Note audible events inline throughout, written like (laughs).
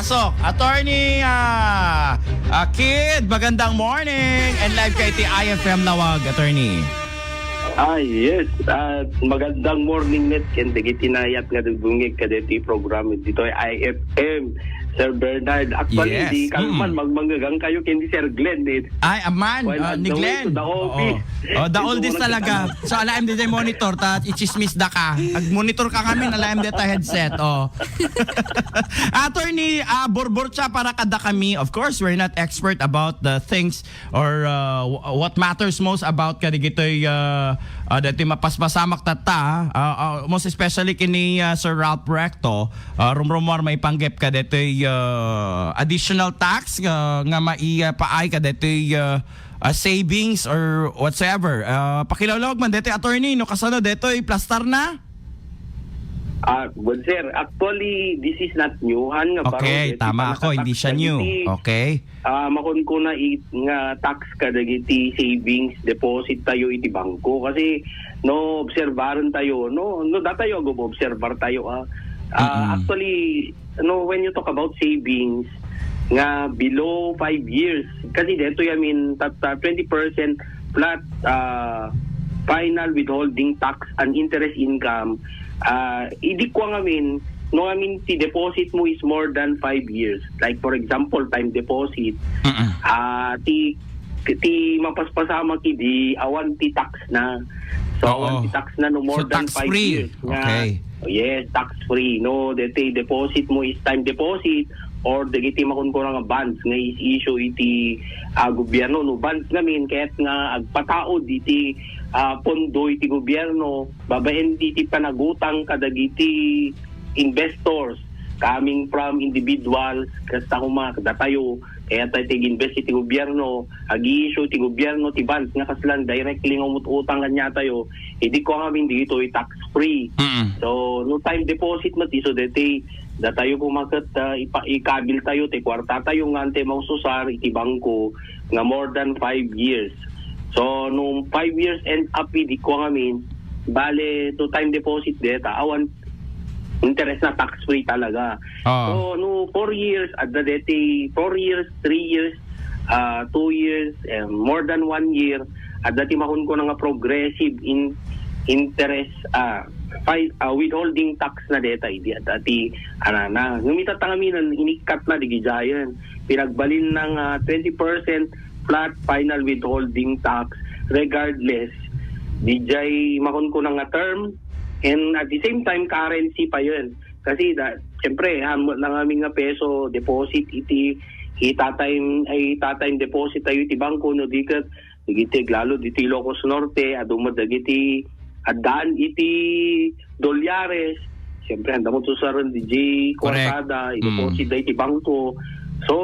Pasok. Attorney ah, ah, Kid, magandang morning. And live kay TIFM Nawag, attorney. Ah, yes. Ah, magandang morning net. Kende gitinayat nga dugungig kadeti program dito ay IFM. Sir Bernard, actually, Yes. di kalman Mm. magmanggagang kayo kendi Sir Glenn. Eh. Ay, aman, ah, on ni the way Glenn. the office. Oo. Oh, the oldest talaga. So, alaim din monitor, ta ichismis da ka. Ag-monitor ka kami, alaim din tayo headset. Oh. (laughs) Attorney, uh, borbor siya para kada kami. Of course, we're not expert about the things or uh, wh- what matters most about kadi gitoy uh, uh, dati mapaspasamak tata. Uh, uh, most especially kini uh, Sir Ralph Recto. Uh, rumrumor may panggap ka ditoy uh, additional tax uh, nga maipaay ka ditoy uh, uh, savings or whatsoever. Uh, pakilawlog man dito attorney no kasano dito plastar na. Ah, well, sir, actually, this is not new. Han, nga baro, Okay, deti tama pa ako, hindi siya new. Okay. Ah, makon ko na it, nga tax kada giti savings deposit tayo iti bangko kasi no obserbaran tayo no no da tayo go obserbar tayo ah Ah, Mm-mm. actually no when you talk about savings nga below 5 years kasi dito I mean tat, ah, 20% flat ah, final withholding tax and interest income uh, idi ko nga amin no I mean ti deposit mo is more than 5 years like for example time deposit Mm-mm. ah ti ti mapaspasama ki di awan ti tax na so Oo. tax na no more So, than 5 tax-free. years nga Okay. yes tax free no deti deposit mo is time deposit or dagiti makon ko nga bonds nga is issue iti ah, gobyerno no bonds ngamin kahit nga agpataod iti ah, pondo iti gobyerno babaen iti panagutang kadagiti investors coming from individuals kasta kuma kada tayo kaya tayo tig-invest iti gobyerno agi-issue ti gobyerno ti bonds nga kaslan directly nga umututang kanya tayo hindi ko kami dito tax free Mm-mm. So, no time deposit ti so dati da tayo pumakat uh, ipa ikabil tayo ti kwarta tayo nga ante maususar iti bangko nga more than 5 years. So, nung 5 years end up di ko ngamin bale to time deposit data awan interest na tax free talaga. Oo. So, no 4 years at the dati 4 years, 3 years, uh, 2 years, and more than 1 year at dati mahon ko na nga progressive in interest uh, fi- uh, withholding tax na data idi at dati ana na ngumita tangaminan inikat na digijayan pinagbalin ng ah, 20% flat final withholding tax regardless DJ makon ko na nga term and at the same time currency pa yun kasi da, syempre hamot lang aming nga peso deposit iti itatime ay itatime deposit tayo iti bangko no dikat digiti lalo diti Ilocos Norte adumad dagiti adaan iti dolyares syempre handa mo to sa DJ Correct. Corsada Mm. iti bangko so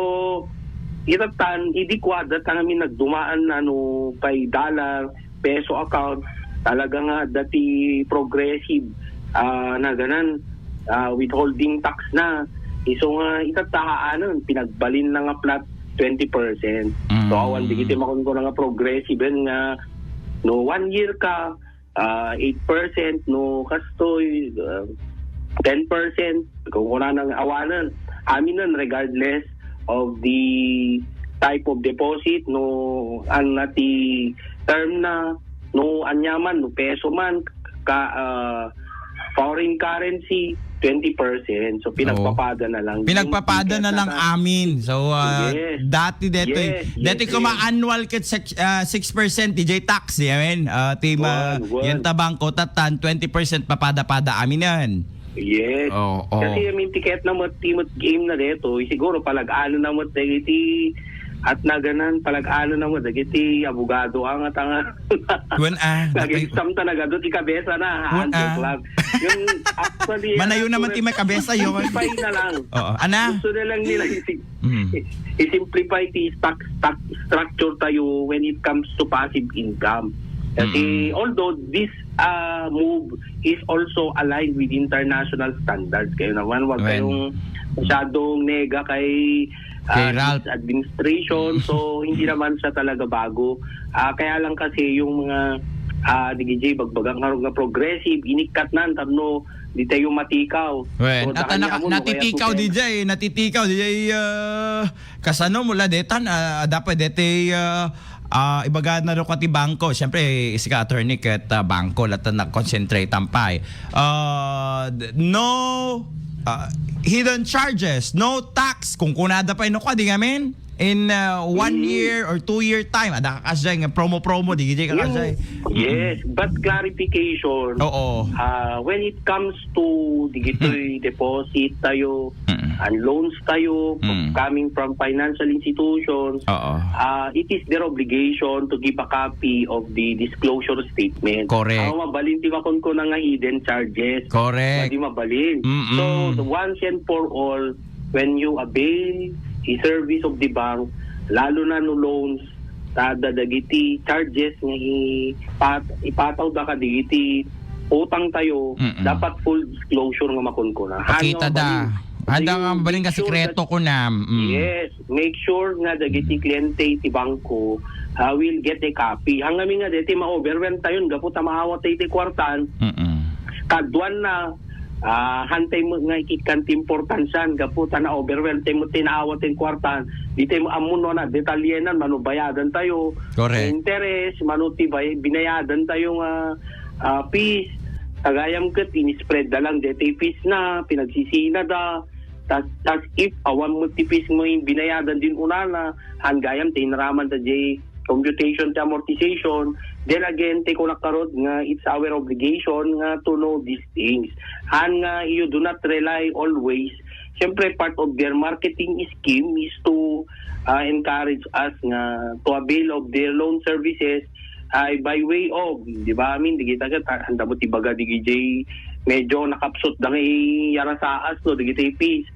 iratan idi kwada kami nagdumaan na no pay dollar peso account talaga nga dati progressive ah, na ganan ah, withholding tax na. Iso nga itatahaanon pinagbalin na nga flat 20%. Mm. So awan digiti makon ko na nga progressive nga. No one year ka ah, 8% no kastoy ah, 10% kung wala nang awanan. Amin nun regardless of the type of deposit no ang nati term na no anyaman no peso man ka ah, foreign currency 20% so pinagpapada na lang Pinagpapada na lang amin. So, uh, Yes. dati dito, Yes, dati yes, ko yes. ma-annual kit sec- uh, 6% DJ tax, di amin. Uh, tima, Buwan, buwan. yung tabang ko, tatan, 20% papada-pada amin yan. Yes. Oo, oo. Kasi yung ticket na mo timot game na dito, siguro palag-ano na mo dagiti at na ganan palag-ano na mo dagiti abogado ang at ang (laughs) Wen ah, sam talaga doon ikabesa na ha ah. club. Yung (laughs) actually Manayo naman ti may (laughs) kabesa yun. Simplify na lang. Oo, ana? Gusto na lang nila Mm. i-simplify ti stock, stock structure tayo when it comes to passive income. Kasi although this uh, move is also aligned with international standards, kayo naman wag When- kayong masyadong nega kay uh, administration. so (laughs) hindi naman siya talaga bago. Ah, kaya lang kasi yung mga ah digijay bagbagang harong nga progressive inikat nan tapno di tayo matikaw. Well, So, mo, no, natitikaw kaya DJ, natitikaw DJ uh, kasano mula detan uh, dapat dete uh, uh, ibaga na ro kati bangko. Syempre isi ka attorney ket uh, bangko latan na concentrate tampay. Uh, d- no uh, hidden charges, no tax kung kunada pa ino ka di ngamin in uh, one Mm. year or two year time ada ka kasay nga promo promo di ka kasay. Yes, but clarification. Oo. Ah, when it comes to digitoy deposit tayo Mm. And loans tayo Mm. coming from financial institutions, Oo. uh, it is their obligation to give a copy of the disclosure statement. Correct. Ang mabalin di makon ko na nga hidden charges. Correct. Hindi mabalin. Mm-mm. So, once and for all, when you avail the service of the bank, lalo na no loans, tada dagiti charges nga ipat, ipataw da ka digiti utang tayo, Mm-mm. dapat full disclosure nga makon ko na. Pakita da. Handa nga baling ka sikreto ko na. Mm. Yes, make sure nga dagiti kliyente ti bangko uh, will get a copy. Hanggang nga deti ma-overwhelm tayo, gapu ta maawat tayo ti kwartan, Mm-mm. kadwan na ah hantay mo nga ikikan ti importansyan gapu ta na overwhelm tayo mo tinaawat ti kwartan di tayo mo amuno na detalyenan manubayadan tayo Correct. interest manuti bay binayadan tayo nga ah, fees tagayam ket ini-spread da lang deti fees na pinagsisina da tas, tas if awan mo ti fees mo yung binayadan din una na hangayam tinraman ta jay computation to amortization. Then again take ko nakarod nga it's our obligation nga to know these things. Han nga you do not rely always. Siyempre, part of their marketing scheme is to uh, encourage us nga to avail of their loan services ay by way of, di ba amin, di kita ka, handa mo tibaga di medyo nakapsot da nga yara sa as, no, di kita peace.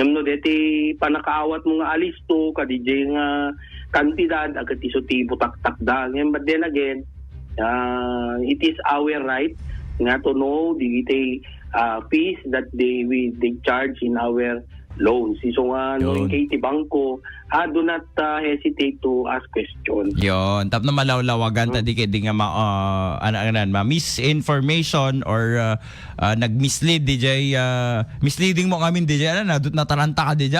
Yung no, deti panakaawat mo nga alis to, ka DJ nga kantidad, agad iso ti butak-tak da. Ngayon, but then again, uh, it is our right nga to know the uh, fees that they we they charge in our loans. So no Yun. kay ti bangko, ah, do not uh, hesitate to ask questions. Yon, tap na malawlawagan ta di kay di nga ma uh, ano ano ma misinformation or uh, uh, nag-mislead DJ uh, misleading mo kami DJ ano na dut nataranta ka DJ.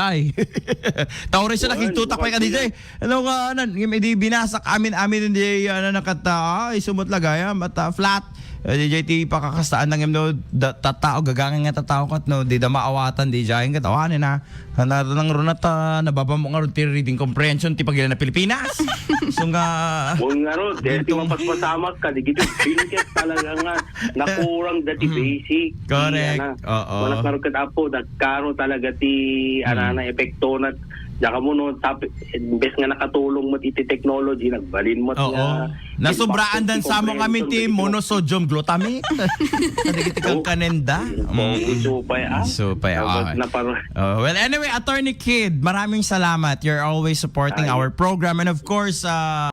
(laughs) Tawre siya Well, nakitutak pa ka DJ. Ano ka ano may di binasak amin amin DJ ano nakata ay sumot mata flat. Uh, DJ ti pakakastaan ng no da, tatao gagangan nga tatao kat no di da maawatan DJ ang katawanin na na nang runat uh, nababa mo nga reading comprehension ti pagila na Pilipinas (laughs) so nga Kung nga ro, dahil ti Dito. mapaspasamak ka, di gito, bilikit talaga nga, (laughs) nakurang dati basic. Mm. Correct. Di, ana. Oo. Wala karo kat apo, nagkaro talaga ti, ana Mm. na, epekto na, Daka mo no, tap, imbes nga nakatulong mo ti ti technology, nagbalin mo Oo. nga. Nasubraan dan sa mo kami ti monosodium glutamate. (laughs) Kadagiti kang kanenda. Mm. Isupay ah. Ah. Na parang, Oh, well, anyway, Attorney Kid, maraming salamat. You're always supporting Ay. our program. And of course, uh,